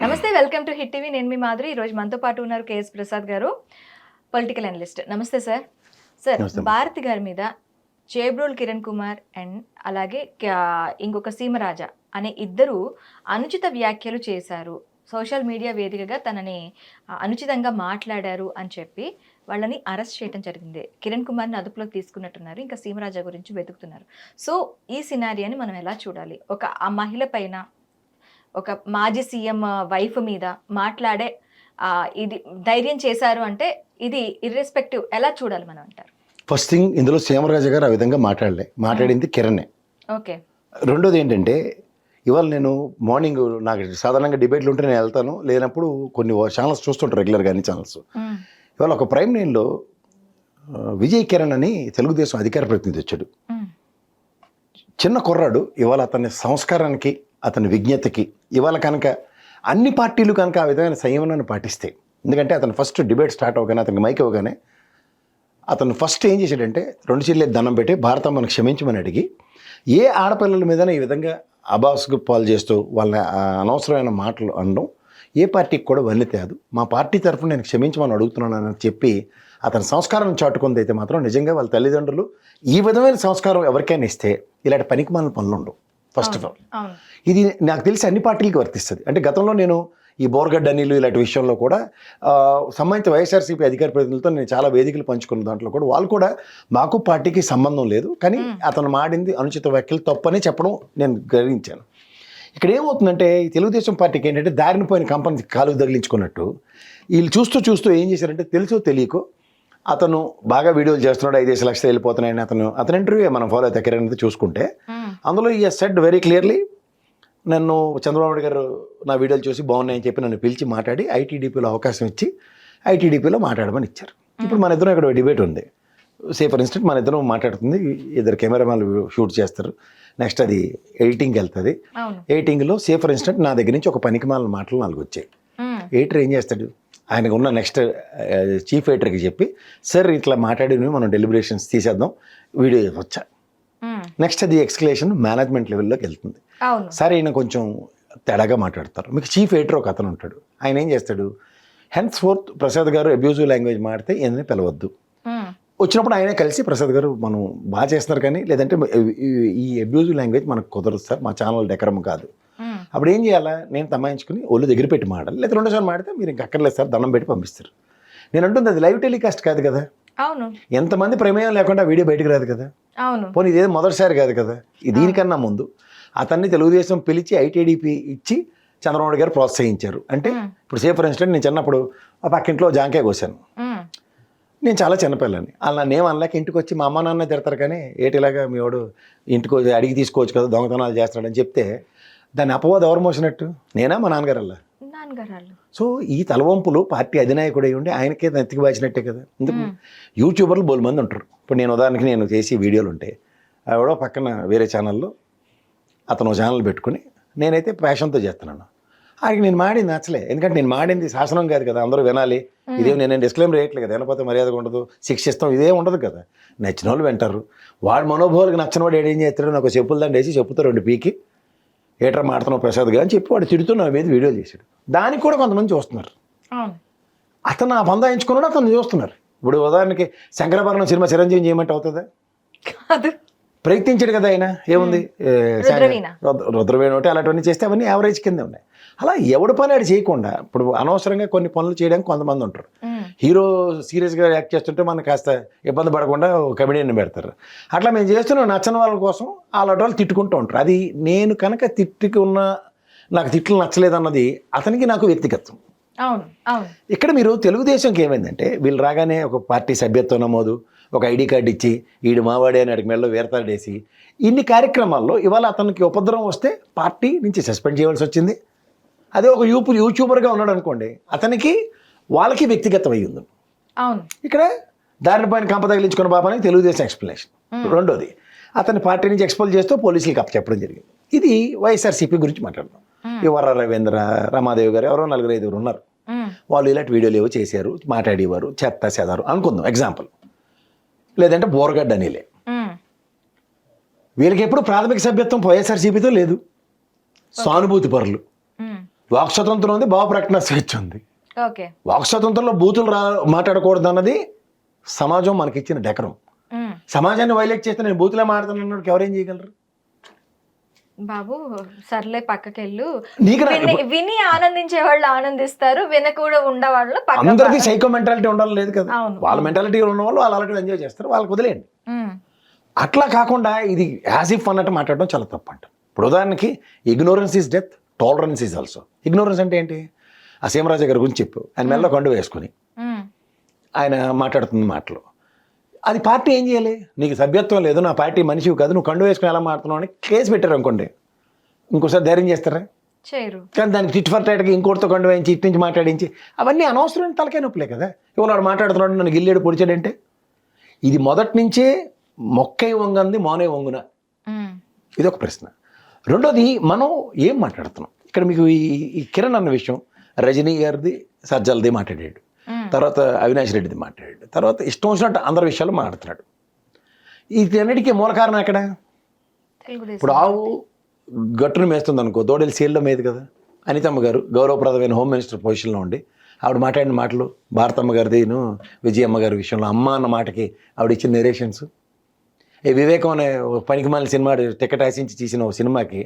నమస్తే welcome to hit TV. నేను మీ మాధురి. ఈరోజు మనతో పాటు ఉన్నారు K S Prasad garu political analyst. నమస్తే సార్. సార్. భారతి గారి మీద చేబ్రోల్ కిరణ్ కుమార్ అండ్ అలాగే ఇంకొక సీమరాజా అనే ఇద్దరు అనుచిత వ్యాఖ్యలు చేశారు. సోషల్ మీడియా వేదికగా తనని అనుచితంగా మాట్లాడారు అని చెప్పి వాళ్ళని అరెస్ట్ చేయడం జరిగింది. కిరణ్ కుమార్ని అదుపులోకి తీసుకున్నట్టున్నారు. ఇంకా సీమరాజా గురించి వెతుకుతున్నారు. సో ఈ సినారియాని మనం ఎలా చూడాలి? ఒక ఆ మహిళ పైన ఒక మాజీ సీఎం వైఫ్ మీద మాట్లాడే ఇది ధైర్యం చేశారు అంటే ఇది ఇర్రెస్పెక్టివ్ ఎలా చూడాలి మనం అంటారు? ఫస్ట్ థింగ్ ఇందులో సీమరాజు గారు ఆ విధంగా మాట్లాడలే. మాట్లాడింది కిరణే. ఓకే. రెండోది ఏంటంటే ఇవాళ నేను మార్నింగ్ నాకు సాధారణంగా డిబేట్లు ఉంటే నేను వెళ్తాను. లేనప్పుడు కొన్ని ఛానల్స్ చూస్తుంటాను రెగ్యులర్గా అన్ని ఛానల్స్ ఇవాళ ఒక ప్రైమ్ నైన్లో విజయ్ కిరణ్ అని తెలుగుదేశం అధికార ప్రతినిధి వచ్చాడు. చిన్న కుర్రాడు ఇవాళ అతని సంస్కారానికి అతని విజ్ఞతకి. ఇవాళ కనుక అన్ని పార్టీలు కనుక ఆ విధమైన సంయమనాన్ని పాటిస్తే ఎందుకంటే అతను ఫస్ట్ డిబేట్ స్టార్ట్ అవగానే అతనికి మైక్ అవగానే అతను ఫస్ట్ ఏం చేశాడంటే రెండు చెల్లెలు దండం పెట్టి భారతం మనకు క్షమించమని అడిగి ఏ ఆడపిల్లల మీద ఈ విధంగా అబాస్కు పాలు చేస్తూ వాళ్ళ అనవసరమైన మాటలు అనడం ఏ పార్టీకి కూడా వల్లి తేదు. మా పార్టీ తరఫున నేను క్షమించమని అడుగుతున్నానని చెప్పి అతని సంస్కారం చాటుకుంది అయితే మాత్రం నిజంగా వాళ్ళ తల్లిదండ్రులు ఈ విధమైన సంస్కారం ఎవరికైనా ఇస్తే ఇలాంటి పనికి మన పనులు ఉండవు. ఫస్ట్ ఆఫ్ ఆల్ ఇది నాకు తెలిసి అన్ని పార్టీలకి వర్తిస్తుంది. అంటే గతంలో నేను ఈ బోర్గడ్డ అనిలు ఇలాంటి విషయంలో కూడా సంబంధిత వైఎస్ఆర్సీపీ అధికార ప్రతినిధులతో నేను చాలా వేదికలు పంచుకున్న దాంట్లో కూడా వాళ్ళు కూడా మాకు పార్టీకి సంబంధం లేదు. కానీ అతను మాడింది అనుచిత వ్యాఖ్యలు తప్పని చెప్పడం నేను గ్రహించాను. ఇక్కడ ఏమవుతుందంటే ఈ తెలుగుదేశం పార్టీకి ఏంటంటే దారిన పోయిన కంపెనీ కాలుకు తగిలించుకున్నట్టు వీళ్ళు చూస్తూ చూస్తూ ఏం చేశారంటే తెలుసో తెలియకో అతను బాగా వీడియోలు చేస్తున్నాడు ఐదేసి లక్షలు వెళ్ళిపోతున్నాయని అతను అతని ఇంటర్వ్యూ మనం ఫాలో అయితే కిరణ్ చూసుకుంటే మ్మ్. అందులో ఈ సెడ్ వెరీ క్లియర్లీ నన్ను చంద్రబాబు నాయుడు గారు నా వీడియోలు చూసి బాగున్నాయని చెప్పి నన్ను పిలిచి మాట్లాడి ఐటీడీపీలో అవకాశం ఇచ్చి ఐటీడీపీలో మాట్లాడమని ఇచ్చారు. ఇప్పుడు మన ఇద్దరం ఇక్కడ డిబేట్ ఉంది. సే ఫర్ ఇన్స్టెంట్ మన ఇద్దరం మాట్లాడుతుంది ఇద్దరు కెమెరామెన్లు షూట్ చేస్తారు నెక్స్ట్ అది ఎడిటింగ్కి వెళ్తుంది. ఎడిటింగ్లో సే ఫర్ ఇన్స్టెంట్ నా దగ్గర నుంచి ఒక పనికి మాలిన మాటలు నాలుగు వచ్చాయి మ్మ్. ఎడిటర్ ఏం చేస్తాడు? ఆయనకు ఉన్న నెక్స్ట్ చీఫ్ ఎడిటర్కి చెప్పి సార్ ఇట్లా మాట్లాడి మనం డెలిబరేషన్స్ తీసేద్దాం వీడియో వచ్చా. నెక్స్ట్ అది ఎక్స్కలేషన్ మేనేజ్మెంట్ లెవెల్లోకి వెళ్తుంది. సరే ఈయన కొంచెం తేడాగా మాట్లాడతారు. మీకు చీఫ్ ఎడిటర్ ఒక అతను ఉంటాడు. ఆయన ఏం చేస్తాడు? హెన్స్ ఫోర్త్ ప్రసాద్ గారు అబ్యూజివ్ లాంగ్వేజ్ మాడితే ఈయనని పిలవద్దు. వచ్చినప్పుడు ఆయనే కలిసి ప్రసాద్ గారు మనం బాగా చేస్తున్నారు కానీ లేదంటే ఈ- అబ్యూజివ్ లాంగ్వేజ్ మనకు కుదరదు సార్ మా ఛానల్ డెకరం కాదు. అప్పుడు ఏం చేయాలా? నేను తమాయించుకుని ఒళ్ళు దగ్గర పెట్టి మాడాలి లేదా రెండోసారి మాడితే మీరు ఇంక అక్కర్లేదు సార్ దండం పెట్టి పంపిస్తారు. నేను అంటుంది అది లైవ్ టెలికాస్ట్ కాదు కదా? అవును. ఎంతమంది ప్రమేయం లేకుండా వీడియో బయటకు రాదు కదా? అవును. పోనీ ఇదేదో మొదటిసారి కాదు కదా? దీనికన్నా ముందు అతన్ని తెలుగుదేశం పిలిచి ఐటీడీపీ ఇచ్చి చంద్రబాబు గారు ప్రోత్సహించారు. అంటే. ఇప్పుడు సే ఫర్ ఇన్స్టెంట్ నేను చిన్నప్పుడు ఆ పక్కింట్లో జాంకాయ కోసాను. నేను చాలా చిన్నపిల్లని. అలా నేను అనలేక ఇంటికి వచ్చి మా అమ్మ నాన్న తిడతారు కానీ ఏటిలాగా మీ వాడు ఇంటికి అడిగి తీసుకోవచ్చు కదా దొంగతనాలు చేస్తాడని చెప్తే దాన్ని అపవాదం ఎవరు మోసినట్టు? నేనా మా నాన్నగారు అలా. సో ఈ తలవంపులు పార్టీ అధినాయకుడు ఉండి ఆయనకే నెత్తికి బాచినట్టే కదా. ఎందుకు యూట్యూబర్లు బోలు మంది ఉంటారు. ఇప్పుడు నేను ఉదాహరణకి నేను చేసి వీడియోలు ఉంటాయి ఆవిడ పక్కన వేరే ఛానల్లో అతను ఛానల్ పెట్టుకుని నేనైతే ప్యాషన్తో చేస్తున్నాను. ఆయనకి నేను మాడింది నచ్చలే. ఎందుకంటే నేను మాడింది శాసనం కాదు కదా అందరూ వినాలి. ఇదేం నేను డిస్క్లైమ్ రేయట్లేదు కదా వినకపోతే మర్యాద ఉండదు శిక్షిస్తాం ఇదే ఉండదు కదా. నచ్చిన వాళ్ళు వింటారు. వాడు మనోభావాలకు నచ్చిన వాడు ఏం చేస్తాడు నాకు చెప్పులు దండ వేసి చెప్పుతో రెండు పీకి ఏట్రా మాడుతున్నావు ప్రసాద్గా అని చెప్పి వాడు తిడుతూ నా మీద వీడియో చేశాడు. దానికి కూడా కొంతమంది చూస్తున్నారు. అతను ఆ పందాయించుకున్నాడు అతను చూస్తున్నారు. ఇప్పుడు ఉదాహరణకి శంకరభరణం సినిమా చిరంజీవి చేయమంటే అవుతుందా? కాదు. ప్రయత్నించాడు కదా ఆయన. ఏముంది? రుద్రవీణ. రుద్ర- రుద్రవీణ ఒకటి అలాంటివన్నీ చేస్తే అవన్నీ యావరేజ్ కింద ఉన్నాయి. అలా ఎవడి పని ఆడు చేయకుండా ఇప్పుడు అనవసరంగా కొన్ని పనులు చేయడానికి కొంతమంది ఉంటారు. హీరో సీరియస్గా యాక్ట్ చేస్తుంటే మనకు కాస్త ఇబ్బంది పడకుండా కమెడియన్ పెడతారు. అట్లా మేము చేస్తున్నాం నచ్చని వాళ్ళ కోసం అలాంటి వాళ్ళు తిట్టుకుంటూ ఉంటారు. అది నేను కనుక తిట్టుకున్న నాకు తిట్లు నచ్చలేదన్నది అతనికి నాకు వ్యక్తిగతం అవును అవును. ఇక్కడ మీరు తెలుగుదేశంకి ఏమైందంటే వీళ్ళు రాగానే ఒక పార్టీ సభ్యత్వం నమోదు ఒక ఐడి కార్డు ఇచ్చి ఈడు మావాడే అని అడిగి మెడలో వేరతాడేసి ఇన్ని కార్యక్రమాల్లో ఇవాళ అతనికి ఉపద్రవం వస్తే పార్టీ నుంచి సస్పెండ్ చేయవలసి వచ్చింది. అదే ఒక యూపు యూట్యూబర్గా ఉన్నాడు అనుకోండి అతనికి వాళ్ళకి వ్యక్తిగతం అయ్యి ఉంది అవును. ఇక్కడ దారిని పైన కంప తగిలించుకున్న బాబాని తెలుగుదేశం ఎక్స్ప్లెనేషన్. రెండోది అతని పార్టీ నుంచి ఎక్స్పోజ్ చేస్తూ పోలీసులకు అప్పచెప్పడం జరిగింది. ఇది వైఎస్ఆర్సీపీ గురించి మాట్లాడడం ఈ వర రవీంద్ర రమాదేవి గారు ఎవరో నలుగురు ఐదుగురు ఉన్నారు. వాళ్ళు ఇలాంటి వీడియోలు ఏవో చేశారు మాట్లాడేవారు చెత్త చెదారు అనుకుందాం. ఎగ్జాంపుల్ లేదంటే బోరగడ్డ అనిలే. వీళ్ళకి ఎప్పుడు ప్రాథమిక సభ్యత్వం వైఎస్ఆర్సీపీతో లేదు. సానుభూతి పరులు. మ్మ్. వాక్ స్వతంత్రం ఉంది భావ ప్రకటన స్వేచ్ఛ ఉంది. వాక్ స్వతంత్రంలో బూతులు రా మాట్లాడకూడదు అన్నది సమాజం మనకిచ్చిన డెకరం. సమాజాన్ని వైలేట్ చేస్తే నేను బూతులే మాడుతున్నాను ఎవరేం చేయగలరు? బాబు సర్లే పక్కకెళ్ళు. విని- ఆనందించే వాళ్ళు ఆనందిస్తారు వినకూడా ఉండేవాళ్ళు అందరికీ సైకో మెంటాలిటీ ఉండాలి లేదు కదా. వాళ్ళ మెంటాలిటీ ఉన్న వాళ్ళు వాళ్ళు అలాంటివి ఎంజాయ్ చేస్తారు వాళ్ళకి వదిలేయండి. అట్లా కాకుండా ఇది యాజ్ ఇఫ్ అన్నట్టు మాట్లాడడం చాలా తప్పు అంట ఇప్పుడు ఉదాహరణకి ignorance is death tolerance is also ignorance అంటే ఏంటి? ఆ సీమరాజు గారి గురించి చెప్పు. ఆయన మెల్ల కండు వేసుకొని. ఆయన మాట్లాడుతుంది మాటలు. అది పార్టీ ఏం చేయాలి? నీకు సభ్యత్వం లేదు నా పార్టీ మనిషివి కాదు నువ్వు కండు వేసుకుని ఎలా మాడుతున్నావు అని కేసు పెట్టారు అనుకోండి. ఇంకోసారి ధైర్యం చేస్తారా? చేయరు. కానీ దానికి టిట్ ఫర్ టైట్గా ఇంకోటితో కండు వేయించి ఇటు నుంచి మాట్లాడించి అవన్నీ అనవసరమైన తలకాయ నొప్పులే కదా. ఇవాళ వాడు మాట్లాడుతున్నాడు నన్ను గిల్లేడు పొడిచాడంటే? ఇది మొదటి నుంచే మొక్కై వంగంది మోనే వంగున. ఇది ఒక ప్రశ్న. రెండోది మనం ఏం మాట్లాడుతున్నాం? ఇక్కడ మీకు ఈ కిరణ్ అన్న విషయం. రజనీ గారిది సజ్జలది మాట్లాడాడు. తర్వాత అవినాష్ రెడ్డిది మాట్లాడాడు. తర్వాత ఇష్టం వచ్చినట్టు అందరి విషయాలు మాట్లాడుతున్నాడు. వీటన్నిటికీ మూల కారణం ఎక్కడ? ఇప్పుడు ఆవు గట్టును మేస్తుంది అనుకో దోడలు సీల్లో మేది కదా? అనితమ్మ గారు గౌరవప్రదమైన హోమ్ మినిస్టర్ పొజిషన్లో ఉండి ఆవిడ మాట్లాడిన మాటలు భారతమ్మ గారిదిను విజయమ్మ గారి విషయంలో అమ్మ అన్న మాటకి ఆవిడ ఇచ్చిన నెరేషన్స్ ఈ వివేకం అనే పనికిమాలిన సినిమా టికెట్ ఆశించి తీసిన ఓ సినిమాకి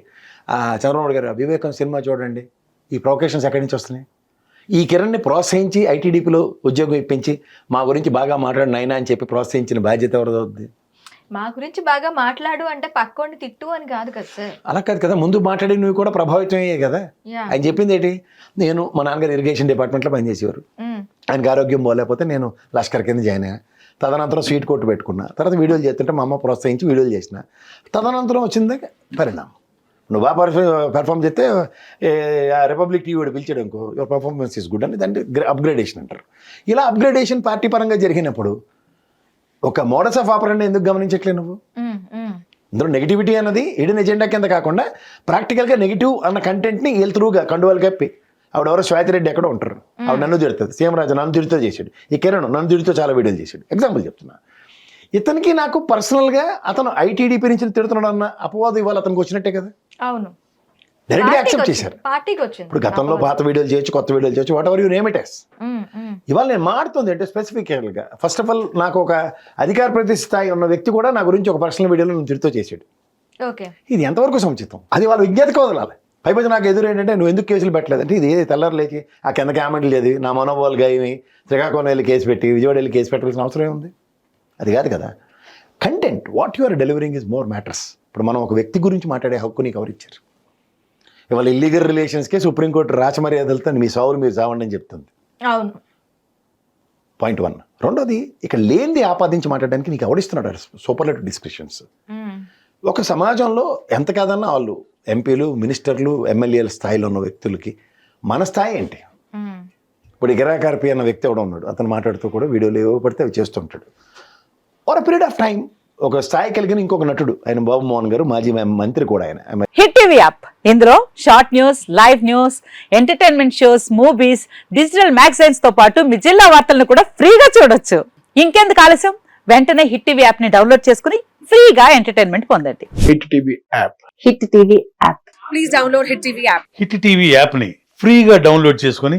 ఆ చంద్రబాబు గారు "ఆ వివేకం సినిమా చూడండి ఈ ప్రొకేషన్స్ ఎక్కడి నుంచి వస్తున్నాయి? ఈ కిరణ్ని ప్రోత్సహించి ఐటీడీపీలో ఉద్యోగం ఇప్పించి మా గురించి బాగా మాట్లాడిన అయినా అని చెప్పి ప్రోత్సహించిన బాధ్యత ఎవరిదవుద్ది మా గురించి బాగా మాట్లాడు అంటే పక్కోడిని తిట్టు అని కాదు కదా సార్. అలా కాదు కదా ముందు మాట్లాడి నువ్వు కూడా ప్రభావితం అయ్యాయి కదా ఆయన చెప్పింది ఏంటి? నేను మా నాన్నగారు ఇరిగేషన్ డిపార్ట్మెంట్లో పనిచేసేవారు. ఆయనకి ఆరోగ్యం బాగలేకపోతే నేను లష్కర్ కింద జాయిన్ అయ్యా. తదనంతరం స్వీట్ కోట్ పెట్టుకున్నా. తర్వాత వీడియోలు చేస్తుంటే మా అమ్మ ప్రోత్సహించి వీడియోలు చేసిన. తదనంతరం వచ్చింది పరిణామం. నువ్వు బాగా పెర్ఫామ్ చేస్తే రిపబ్లిక్ టీవీ వాడు పిలిచాడు అనుకో యువర్ పర్ఫార్మెన్స్ ఇస్ గుడ్ అని దాన్ని అప్గ్రేడేషన్ అంటారు. ఇలా అప్గ్రేడేషన్ పార్టీ పరంగా జరిగినప్పుడు ఒక మోడల్స్ ఆఫ్ ఆపరెంట్ ఎందుకు గమనించట్లే నువ్వు. ఇందులో నెగిటివిటీ అన్నది హిడెన్ ఎజెండా కింద కాకుండా ప్రాక్టికల్గా నెగిటివ్ అన్న కంటెంట్ని వీళ్ళు త్రూగా కండువాలు కప్పి ఆవిడెవరో శ్వేతిరెడ్డి ఎక్కడో ఉంటారు. ఆవిడ నన్ను తిడుతుంది సీఎం రాజు నన్ను తిడుతూ చేశాడు ఈ కిరణ్ నన్ను తిడుతూ చాలా వీడియోలు చేశాడు. ఎగ్జాంపుల్ చెప్తున్నా. ఇతనికి నాకు పర్సనల్గా అతను ఐటీడీపీ నుంచి తిడుతున్నాడు అన్న అపవాదం ఇవాళ అతనికి వచ్చినట్టే కదా. అవును. డైరెక్ట్గా యాక్సెప్ట్. చేశారు. పార్టీకి వచ్చింది. ఇప్పుడు గతంలో పాత వీడియోలు చేయొచ్చు కొత్త వీడియోలు చేయొచ్చు whatever you name it yes. ఇవాళ నేను మాడుతుంది అంటే స్పెసిఫిక్గా ఫస్ట్ ఆఫ్ ఆల్ నాకు ఒక అధికార ప్రతిష్టాయి ఉన్న వ్యక్తి కూడా నా గురించి ఒక పర్సనల్ వీడియోలో నన్ను తిడుతూ చేశాడు. ఓకే. ఇది ఎంతవరకు సముచితం? అది వాళ్ళ విజ్ఞతకు వదలాలి. పైపతి నాకు ఎదురు ఏంటంటే నువ్వు ఎందుకు కేసులు పెట్టలేదు? అంటే ఇది ఏది తెల్లారు లేచి ఆ కింద కామెంట్లు లేదు. నా మనోభావాలు గాయమి శ్రీకాకుళం వెళ్ళి కేసు పెట్టి విజయవాడ వెళ్ళి కేసు పెట్టాల్సిన అవసరం ఏముంది? అది కాదు కదా. Content what you are delivering is more matters ఇప్పుడు మనం ఒక వ్యక్తి గురించి మాట్లాడే హక్కు నీకు ఎవరు ఇచ్చారు? ఇవాళ ఇల్లీగల్ రిలేషన్స్కే సుప్రీంకోర్టు రాచమర్యాదలతో మీ సావులు మీరు చావండి అని చెప్తుంది. అవును. పాయింట్ వన్ రెండోది ఇక లేనిది ఆపాదించి మాట్లాడడానికి నీకు ఎవడిస్తున్నాడు సూపర్లెటివ్ డిస్క్రిప్షన్స్. ఒక సమాజంలో ఎంత కాదన్నా వాళ్ళు ఎంపీలు మినిస్టర్లు ఎమ్మెల్యేల స్థాయిలో ఉన్న వ్యక్తులకి మన స్థాయి ఏంటి. ఇప్పుడు ఇగరాకార్పి అన్న వ్యక్తి ఎవడో ఉన్నాడు. అతను మాట్లాడుతూ కూడా వీడియోలు ఏవో పడితే అవి చేస్తుంటాడు ఓర్ పీరియడ్ ఆఫ్ టైం ఒక స్థాయి కలిగిన ఇంకొక నటుడు ఆయన బాబు మోహన్ గారు మాజీ మంత్రి కూడా ఆయన. Hit TV app. ఇందులో short news live news entertainment shows movies digital మ్యాగజైన్స్తో పాటు మీ జిల్లా వార్తలను కూడా ఫ్రీగా చూడొచ్చు. ఇంకెందుకు ఆలస్యం? వెంటనే హిట్ టీవీ యాప్ని డౌన్లోడ్ చేసుకుని ఫ్రీగా ఎంటర్టైన్మెంట్ పొందండి. Hit TV app. Hit TV app. Hit TV యాప్ని ఫ్రీగా డౌన్లోడ్ చేసుకొని